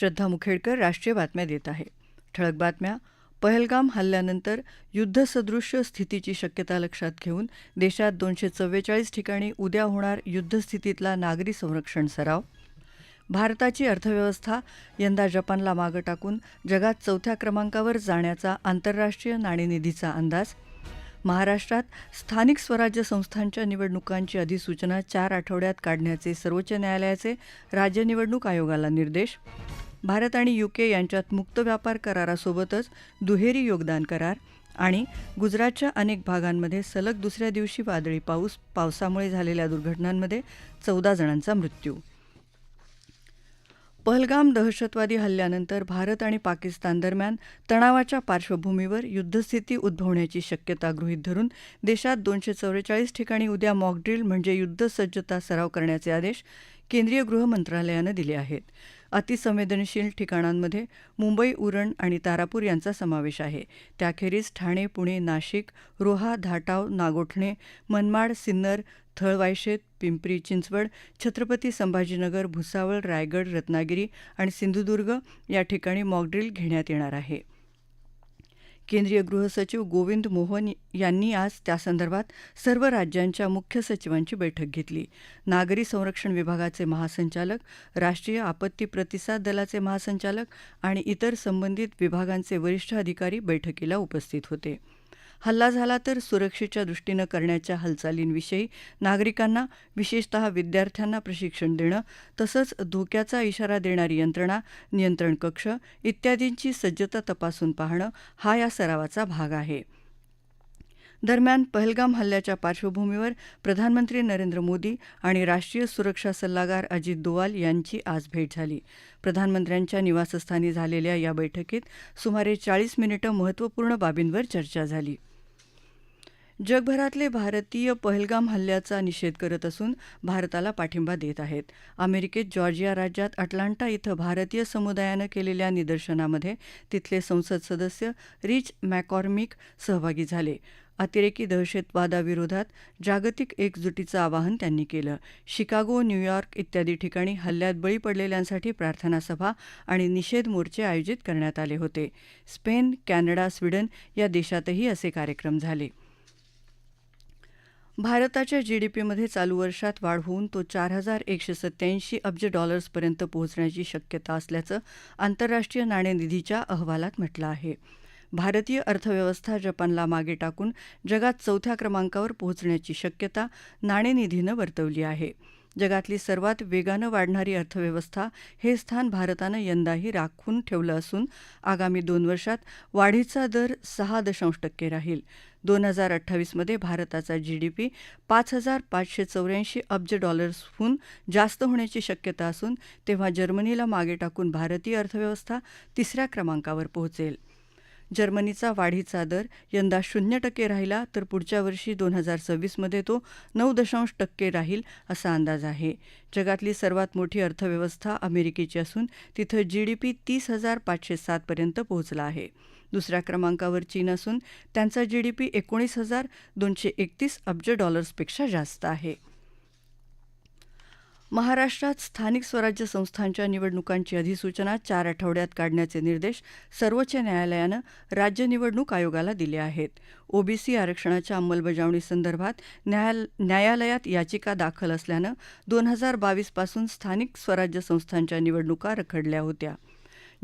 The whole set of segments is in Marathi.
श्रद्धा मुखेडकर राष्ट्रीय बातम्या देत आहे. ठळक बातम्या. पहलगाम हल्ल्यानंतर युद्धसदृश्य स्थितीची शक्यता लक्षात घेऊन देशात दोनशे चव्वेचाळीस ठिकाणी उद्या होणार युद्धस्थितीतला नागरी संरक्षण सराव. भारताची अर्थव्यवस्था यंदा जपानला मागं टाकून जगात चौथ्या क्रमांकावर जाण्याचा आंतरराष्ट्रीय नाणेनिधीचा अंदाज. महाराष्ट्रात स्थानिक स्वराज्य संस्थांच्या निवडणुकांची अधिसूचना चार आठवड्यात काढण्याचे सर्वोच्च न्यायालयाचे राज्य निवडणूक आयोगाला निर्देश. भारत आणि युके यांच्यात मुक्त व्यापार करारासोबतच दुहेरी योगदान करार आणि गुजरातच्या अनेक भागांमध्ये सलग दुसऱ्या दिवशी वादळी पाऊस पावसामुळे झालेल्या दुर्घटनांमध्ये चौदा जणांचा मृत्यू. पहलगाम दहशतवादी हल्ल्यानंतर भारत आणि पाकिस्तान दरम्यान तणावाच्या पार्श्वभूमीवर युद्धस्थिती उद्भवण्याची शक्यता गृहीत धरून देशात दोनशे चौवेचाळीस ठिकाणी उद्या मॉकड्रिल म्हणजे युद्धसज्जता सराव करण्याचे आदेश केंद्रीय गृह मंत्रालयानं दिले आहेत. अतिसंवेदनशील ठिकाणांमध्ये मुंबई उरण आणि तारापूर यांचा समावेश आहे. त्याखेरीज ठाणे पुणे नाशिक रोहा धाटाव नागोठणे मनमाड सिन्नर थळवायशेत पिंपरी चिंचवड छत्रपती संभाजीनगर भुसावळ रायगड रत्नागिरी आणि सिंधुदुर्ग या ठिकाणी मॉकड्रिल घेण्यात येणार आहे. केंद्रीय गृहसचिव गोविंद मोहन यांनी आज त्यासंदर्भात सर्व राज्यांच्या मुख्य सचिवांची बैठक घेतली. नागरी संरक्षण विभागाचे महासंचालक राष्ट्रीय आपत्ती प्रतिसाद दलाचे महासंचालक आणि इतर संबंधित विभागांचे वरिष्ठ अधिकारी बैठकीला उपस्थित होते. हल्ला झाला तर सुरक्षेच्या दृष्टीनं करण्याच्या हालचालींविषयी नागरिकांना विशेषतः विद्यार्थ्यांना प्रशिक्षण देणं तसंच धोक्याचा इशारा देणारी यंत्रणा नियंत्रण कक्ष इत्यादींची सज्जता तपासून पाहणं हा या सरावाचा भाग आहे. दरम्यान पहलगाम हल्ल्याच्या पार्श्वभूमीवर प्रधानमंत्री नरेंद्र मोदी आणि राष्ट्रीय सुरक्षा सल्लागार अजित दोवाल यांची आज भेट झाली. प्रधानमंत्र्यांच्या निवासस्थानी झालेल्या या बैठकीत सुमारे चाळीस मिनिटं महत्त्वपूर्ण बाबींवर चर्चा झाली. जगभरातले भारतीय पहलगाम हल्ल्याचा निषेध करत असून भारताला पाठिंबा देत आहेत. अमेरिकेत जॉर्जिया राज्यात अटलांटा इथं भारतीय समुदायानं केलेल्या निदर्शनामध्ये तिथले संसद सदस्य रिच मॅकॉर्मिक सहभागी झाले. अतिरेकी दहशतवादाविरोधात जागतिक एकजुटीचं आवाहन त्यांनी केलं. शिकागो न्यूयॉर्क इत्यादी ठिकाणी हल्ल्यात बळी पडलेल्यांसाठी प्रार्थना सभा आणि निषेध मोर्चे आयोजित करण्यात आले होते. स्पेन कॅनडा स्वीडन या देशातही असे कार्यक्रम झाले. भारताच्या जीडीपीमध्ये चालू वर्षात वाढ होऊन तो चार हजार एकशे सत्याऐंशी अब्ज डॉलर्सपर्यंत पोहोचण्याची शक्यता असल्याचं आंतरराष्ट्रीय नाणेनिधीच्या अहवालात म्हटलं आहे. भारतीय अर्थव्यवस्था जपानला मागे टाकून जगात चौथ्या क्रमांकावर पोहोचण्याची शक्यता नाणेनिधीनं वर्तवली आहे. जगातली सर्वात वेगानं वाढणारी अर्थव्यवस्था हे स्थान भारतानं यंदाही राखून ठेवलं असून आगामी दोन वर्षात वाढीचा दर सहा दशांश टक्के राहील. दोन हजार अठ्ठावीसमध्ये भारताचा जी डी पी पाच हजार पाचशे चौऱ्याऐंशी अब्ज डॉलर्सहून जास्त होण्याची शक्यता असून तेव्हा जर्मनीला मागे टाकून भारतीय अर्थव्यवस्था तिसऱ्या क्रमांकावर पोहोचेल. जर्मनीचा वाढीचा दर यंदा शून्य टक्के राहिला तर पुढच्या वर्षी दोन हजार सव्वीसमध्ये तो नऊ दशांश टक्के राहील असा अंदाज आहे. जगातली सर्वात मोठी अर्थव्यवस्था अमेरिकेची असून तिथं जीडीपी तीस हजार पाचशे सातपर्यंत पोहोचला आहे. दुसऱ्या क्रमांकावर चीन असून त्यांचा जीडीपी एकोणीस हजार दोनशे एकतीस अब्ज डॉलर्सपेक्षा जास्त आहे. महाराष्ट्रात स्थानिक स्वराज्य संस्थांच्या निवडणुकांची अधिसूचना चार आठवड्यात काढण्याचे निर्देश सर्वोच्च न्यायालयानं राज्य निवडणूक आयोगाला दिले आहेत. ओबीसी आरक्षणाच्या अंमलबजावणीसंदर्भात न्यायाल न्यायालयात याचिका दाखल असल्यानं दोन हजार बावीसपासून स्थानिक स्वराज्य संस्थांच्या निवडणुका रखडल्या होत्या.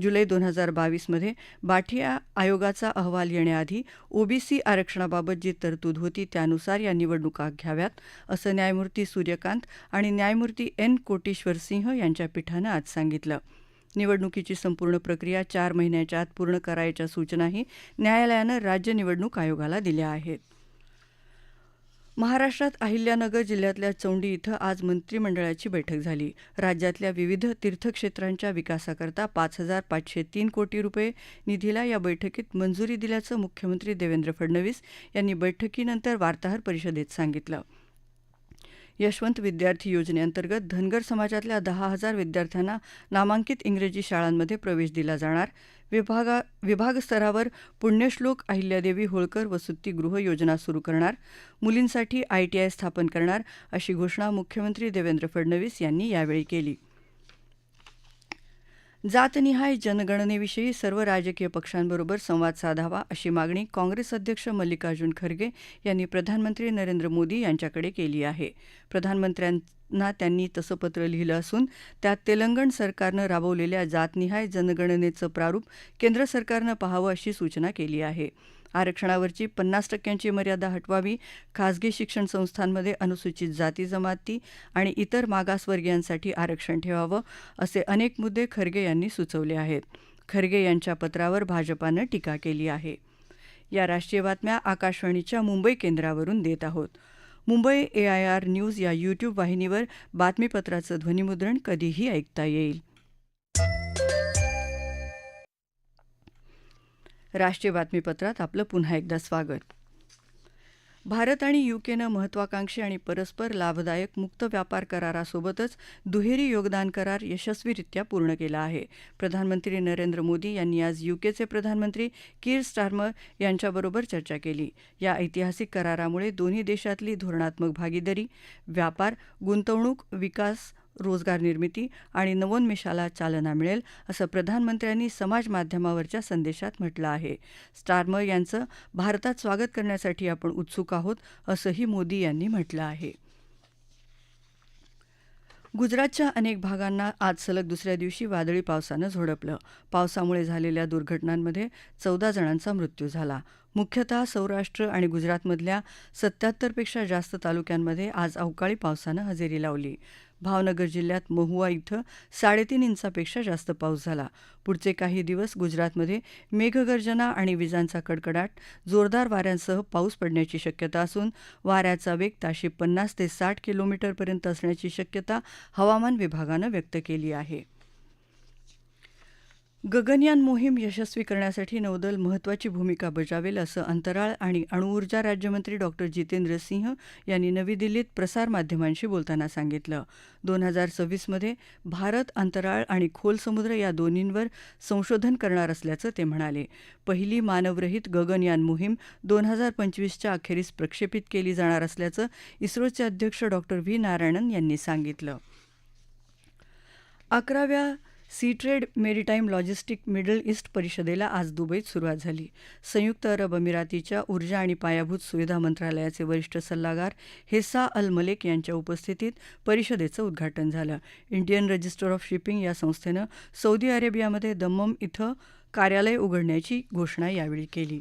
जुलै दोन हजार बावीसमध्ये बाठिया आयोगाचा अहवाल येण्याआधी ओबीसी आरक्षणाबाबत जी तरतूद होती त्यानुसार या निवडणुका घ्याव्यात असं न्यायमूर्ती सूर्यकांत आणि न्यायमूर्ती एन कोटेश्वर सिंह यांच्या पीठानं आज सांगितलं. निवडणुकीची संपूर्ण प्रक्रिया चार महिन्याच्या आत पूर्ण करायच्या सूचनाही न्यायालयानं राज्य निवडणूक आयोगाला दिल्या आहेत. महाराष्ट्रात अहिल्यानगर जिल्ह्यातल्या चौंडी इथं आज मंत्रिमंडळाची बैठक झाली. राज्यातल्या विविध तीर्थक्षेत्रांच्या विकासाकरता पाच हजार पाचशे तीन कोटी रुपये निधीला या बैठकीत मंजुरी दिल्याचं मुख्यमंत्री देवेंद्र फडणवीस यांनी बैठकीनंतर वार्ताहर परिषदेत सांगितलं. यशवंत विद्यार्थी योजनेअंतर्गत धनगर समाजातल्या दहा हजार विद्यार्थ्यांना नामांकित इंग्रजी शाळांमध्ये प्रवेश दिला जाणार. विभागा विभागस्तरावर पुण्यश्लोक अहिल्यादेवी होळकर वसतिगृह योजना सुरू करणार. मुलींसाठी आयटीआय स्थापन करणार अशी घोषणा मुख्यमंत्री देवेंद्र फडणवीस यांनी यावेळी केली. जातनिहाय जनगणनेविषयी सर्व राजकीय पक्षांबरोबर संवाद साधावा अशी मागणी काँग्रेस अध्यक्ष मल्लिकार्जुन खरगे यांनी प्रधानमंत्री नरेंद्र मोदी यांच्याकडे केली आहे. प्रधानमंत्र्यांना त्यांनी तसं पत्र लिहिलं असून त्यात तेलंगण सरकारनं राबवलेल्या जातनिहाय जनगणनेचं प्रारूप केंद्र सरकारनं पाहावं अशी सूचना केली आहे. आरक्षणावरची पन्नास टक्क्यांची मर्यादा हटवावी खासगी शिक्षण संस्थांमध्ये अनुसूचित जाती जमाती आणि इतर मागासवर्गीयांसाठी आरक्षण ठेवावं असे अनेक मुद्दे खरगे यांनी सुचवले आहेत. खरगे यांच्या पत्रावर भाजपानं टीका केली आहे. या राष्ट्रीय बातम्या आकाशवाणीच्या मुंबई केंद्रावरून देत आहोत. Mumbai A I R news या यूट्यूब वाहिनीवर बातमीपत्राचं ध्वनिमुद्रण कधीही ऐकता येईल. राष्ट्रीय बातमीपत्रात आपलं पुन्हा एकदा स्वागत. भारत आणि युकेनं महत्वाकांक्षी आणि परस्पर लाभदायक मुक्त व्यापार करारासोबतच दुहेरी योगदान करार यशस्वीरित्या पूर्ण केला आहे. प्रधानमंत्री नरेंद्र मोदी यांनी आज युकेचे प्रधानमंत्री कीर स्टार्मर यांच्याबरोबर चर्चा केली. या ऐतिहासिक करारामुळे दोन्ही देशातली धोरणात्मक भागीदारी व्यापार गुंतवणूक विकास रोजगार निर्मिती आणि नवोन्मेषाला चालना मिळेल असं प्रधानमंत्र्यांनी समाज माध्यमावरच्या संदेशात म्हटलं आहे. स्टार्मर यांचं भारतात स्वागत करण्यासाठी आपण उत्सुक आहोत असंही मोदी यांनी म्हटलं आहे. गुजरातच्या अनेक भागांना आज सलग दुसऱ्या दिवशी वादळी पावसानं झोडपलं. पावसामुळे झालेल्या दुर्घटनांमध्ये चौदा जणांचा मृत्यू झाला. मुख्यतः सौराष्ट्र आणि गुजरातमधल्या सत्याहत्तरपेक्षा जास्त तालुक्यांमध्ये आज अवकाळी पावसानं हजेरी लावली. भावनगर जिल्ह्यात महुआ इथं साडेतीन इंचापेक्षा जास्त पाऊस झाला. पुढचे काही दिवस गुजरातमध्ये मेघगर्जना आणि विजांचा कडकडाट जोरदार वाऱ्यांसह पाऊस पडण्याची शक्यता असून वाऱ्याचा वेग ताशी पन्नास ते साठ किलोमीटरपर्यंत असण्याची शक्यता हवामान विभागानं व्यक्त केली आहे. गगनयान मोहीम यशस्वी करण्यासाठी नौदल महत्वाची भूमिका बजावेल असं अंतराळ आणि अणुऊर्जा राज्यमंत्री डॉक्टर जितेंद्र सिंह यांनी नवी दिल्लीत प्रसारमाध्यमांशी बोलताना सांगितलं. दोन हजार सव्वीसमध्ये भारत अंतराळ आणि खोल समुद्र या दोन्हींवर संशोधन करणार असल्याचं ते म्हणाले. पहिली मानवरहित गगनयान मोहीम दोन हजार पंचवीसच्या अखेरीस प्रक्षेपित केली जाणार असल्याचं इस्रोचे अध्यक्ष डॉक्टर व्ही. नारायणन यांनी सांगितलं. अकराव्या sea trade maritime logistic middle east परिषदेला आज दुबईत सुरुवात झाली. संयुक्त अरब अमिरातीच्या ऊर्जा आणि पायाभूत सुविधा मंत्रालयाचे वरिष्ठ सल्लागार हेसा अल मलेक यांच्या उपस्थितीत परिषदेचं उद्घाटन झालं. इंडियन रजिस्टर ऑफ शिपिंग या संस्थेनं सौदी अरेबियामध्ये दम्मम इथं कार्यालय उघडण्याची घोषणा यावेळी केली.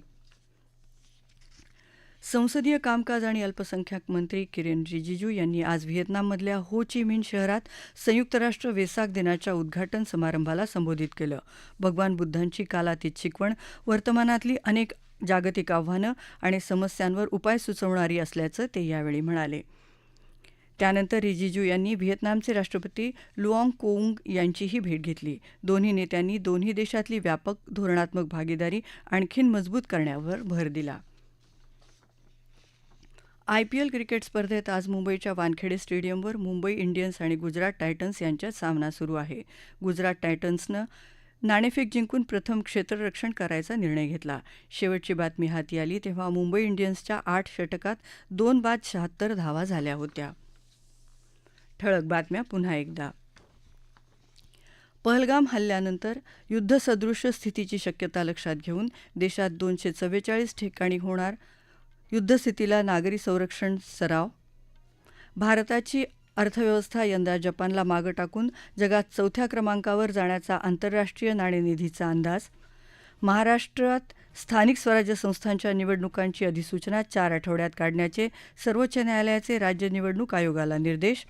संसदीय कामकाज आणि अल्पसंख्याक मंत्री किरेन रिजिजू यांनी आज व्हिएतनाममधल्या हो ची मिन शहरात संयुक्त राष्ट्र वेसाक दिनाच्या उद्घाटन समारंभाला संबोधित केलं. भगवान बुद्धांची कालातीत शिकवण वर्तमानातली अनेक जागतिक आव्हानं आणि समस्यांवर उपाय सुचवणारी असल्याचं ते यावेळी म्हणाले. त्यानंतर रिजिजू यांनी व्हिएतनामचे राष्ट्रपती लुआंग कोउंग यांचीही भेट घेतली. दोन्ही नेत्यांनी दोन्ही देशातली व्यापक धोरणात्मक भागीदारी आणखीन मजबूत करण्यावर भर दिला. आयपीएल क्रिकेट स्पर्धेत आज मुंबईच्या वानखेडे स्टेडियमवर मुंबई इंडियन्स आणि गुजरात टायटन्स यांच्यात सामना सुरू आहे. गुजरात टायटन्सनं नाणेफेक जिंकून प्रथम क्षेत्ररक्षण करायचा निर्णय घेतला. शेवटची बातमी हाती आली तेव्हा मुंबई इंडियन्सच्या आठ षटकात दोन बाद शहात्तर धावा झाल्या होत्या. ठळक बातम्या पुन्हा एकदा. पहलगाम हल्ल्यानंतर युद्धसदृश स्थितीची शक्यता लक्षात घेऊन देशात दोनशे चव्वेचाळीस ठिकाणी होणार युद्धस्थितीला नागरी संरक्षण सराव. भारताची अर्थव्यवस्था यंदा जपानला मागं टाकून जगात चौथ्या क्रमांकावर जाण्याचा आंतरराष्ट्रीय नाणेनिधीचा अंदाज. महाराष्ट्रात स्थानिक स्वराज्य संस्थांच्या निवडणुकांची अधिसूचना चार आठवड्यात काढण्याचे सर्वोच्च न्यायालयाचे राज्य निवडणूक आयोगाला निर्देश.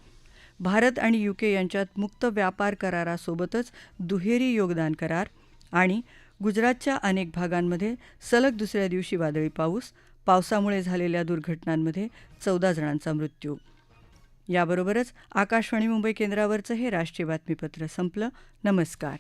भारत आणि युके यांच्यात मुक्त व्यापार करारासोबतच दुहेरी योगदान करार आणि गुजरातच्या अनेक भागांमध्ये सलग दुसऱ्या दिवशी वादळी पाऊस पावसामुळे झालेल्या दुर्घटनांमध्ये चौदा जणांचा मृत्यू. याबरोबरच आकाशवाणी मुंबई केंद्रावरचं हे राष्ट्रीय बातमीपत्र संपलं. नमस्कार.